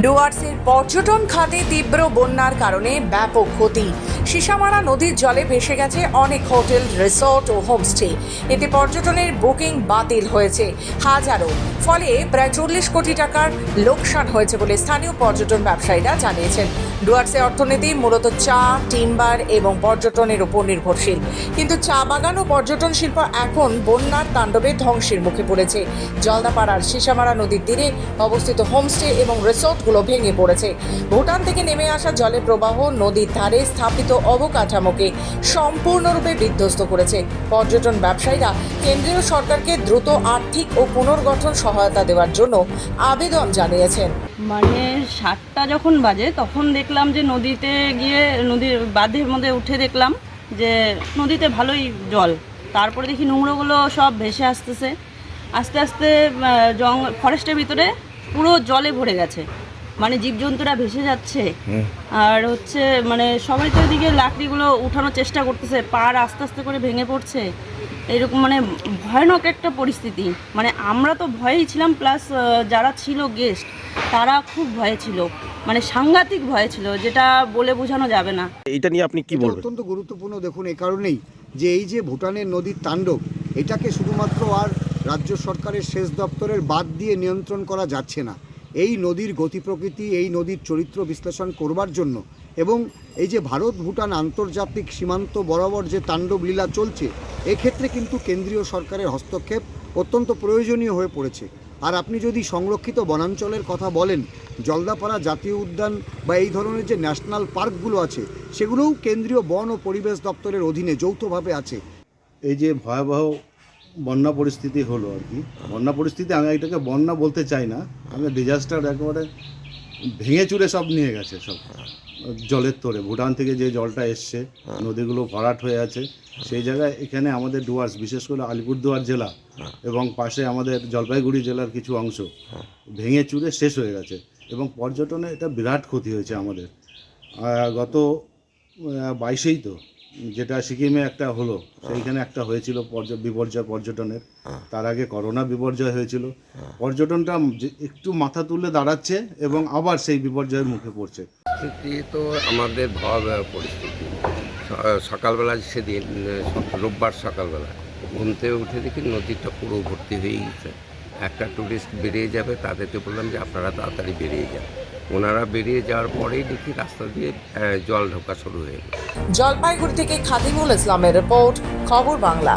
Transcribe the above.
ডুয়ার্সের পর্যটন খাতে তীব্র বন্যার কারণে ব্যাপক ক্ষতি। সিসামারা নদীর জলে ভেসে গেছে অনেক হোটেল, রিসর্ট ও হোমস্টে। এতে পর্যটনের বুকিং বাতিল হয়েছে হাজারো। ফলে প্রায় চল্লিশ কোটি টাকার লোকসান হয়েছে বলে স্থানীয় পর্যটন ব্যবসায়ীরা জানিয়েছেন। ডুয়ার্সে অর্থনীতি মূলত চা, টিম্বার এবং পর্যটনের উপর নির্ভরশীল। কিন্তু চা বাগান ও পর্যটন শিল্প এখন বন্যার তাণ্ডবে ধ্বংসের মুখে পড়েছে। জলদাপাড়ার সিসামারা নদীর তীরে অবস্থিত হোমস্টে এবং রিসোর্টগুলো ভেঙে পড়েছে। ভুটান থেকে নেমে আসা জলের প্রবাহ নদীর ধারে স্থাপিত অবকাঠামোকে সম্পূর্ণরূপে বিধ্বস্ত করেছে। পর্যটন ব্যবসায়ীরা কেন্দ্রীয় সরকারকে দ্রুত আর্থিক ও পুনর্গঠন সহায়তা দেওয়ার জন্য আবেদন জানিয়েছেন। মানে সাতটা যখন বাজে তখন দেখলাম যে নদীতে গিয়ে নদীর বাঁধের মধ্যে উঠে দেখলাম যে নদীতে ভালোই জল। তারপরে দেখি নোংরোগুলো সব ভেসে আসতেছে। আস্তে আস্তে আহ, জং ফরেস্টের ভিতরে পুরো জলে ভরে গেছে। মানে জীবজন্তুরা ভেসে যাচ্ছে। আর হচ্ছে মানে সবাই তো এদিকে লাকড়িগুলো উঠানোর চেষ্টা করতেছে পাড় আস্তে আস্তে করে ভেঙে পড়ছে। এরকম মানে ভয়ানক একটা পরিস্থিতি। মানে আমরা তো ভয়েই ছিলাম প্লাস যারা ছিল গেস্ট তারা খুব ভয়ে ছিল। মানে সাংঘাতিক ভয় ছিল যেটা বলে বোঝানো যাবে না। এটা নিয়ে আপনি কি বলবেন? অত্যন্ত গুরুত্বপূর্ণ দেখুন এই কারণেই যে এই যে ভুটানের নদীর তাণ্ডব এটাকে শুধুমাত্র আর রাজ্য সরকারের সেচ দপ্তরের বাদ দিয়ে নিয়ন্ত্রণ করা যাচ্ছে না। এই নদীর গতি প্রকৃতি এই নদীর চরিত্র বিশ্লেষণ করবার জন্য এবং এই যে ভারত ভুটান আন্তর্জাতিক সীমান্ত বরাবর যে তাণ্ডব লীলা চলছে, এক্ষেত্রে কিন্তু কেন্দ্রীয় সরকারের হস্তক্ষেপ অত্যন্ত প্রয়োজনীয় হয়ে পড়েছে। আর আপনি যদি সংরক্ষিত বনাঞ্চলের কথা বলেন, জলদাপাড়া জাতীয় উদ্যান বা এই ধরনের যে ন্যাশনাল পার্কগুলো আছে, সেগুলোও কেন্দ্রীয় বন ও পরিবেশ দপ্তরের অধীনে যৌথভাবে আছে। এই যে ভয়াবহ বন্যা পরিস্থিতি হলো আর কি। বন্যা পরিস্থিতি, আমি এটাকে বন্যা বলতে চাই না। আমি ডিজাস্টার একেবারে ভেঙে চুরে সব নিয়ে গেছে সব। জলের তোরে, ভুটান থেকে যে জলটা এসছে, নদীগুলো ভরাট হয়ে আছে, সেই জায়গায় এখানে আমাদের ডুয়ার্স, বিশেষ করে আলিপুরদুয়ার জেলা এবং পাশে আমাদের জলপাইগুড়ি জেলার কিছু অংশ, ভেঙে চুরে শেষ হয়ে গেছে এবং পর্যটনে এটা বিরাট ক্ষতি হয়েছে আমাদের। গত বাইশেই তো যেটা সিকিমে একটা হলো সেইখানে একটা হয়েছিল পর্য- বিপর্যয় পর্যটনের। তার আগে করোনা বিপর্যয় হয়েছিল। পর্যটনটা যে- একটু মাথা তুলে দাঁড়াচ্ছে এবং আবার সেই বিপর্যয়ের মুখে পড়ছে। তো আমাদের ভয়াবহ পরিস্থিতি। সকালবেলা সেদিন রোববার সকালবেলা ঘুম থেকে উঠে দেখি নদীটা পুরো ভর্তি হয়ে গেছে। একটা টুরিস্ট বেরিয়ে যাবে তাদেরকে বললাম যে আপনারা তাড়াতাড়ি বেরিয়ে যান। ওনারা বেরিয়ে যাওয়ার পরেই দেখি রাস্তা দিয়ে জল ঢোকা শুরু হয়ে জলপাইগুড়ি থেকে খাদিমুল ইসলামের রিপোর্ট, খবর বাংলা।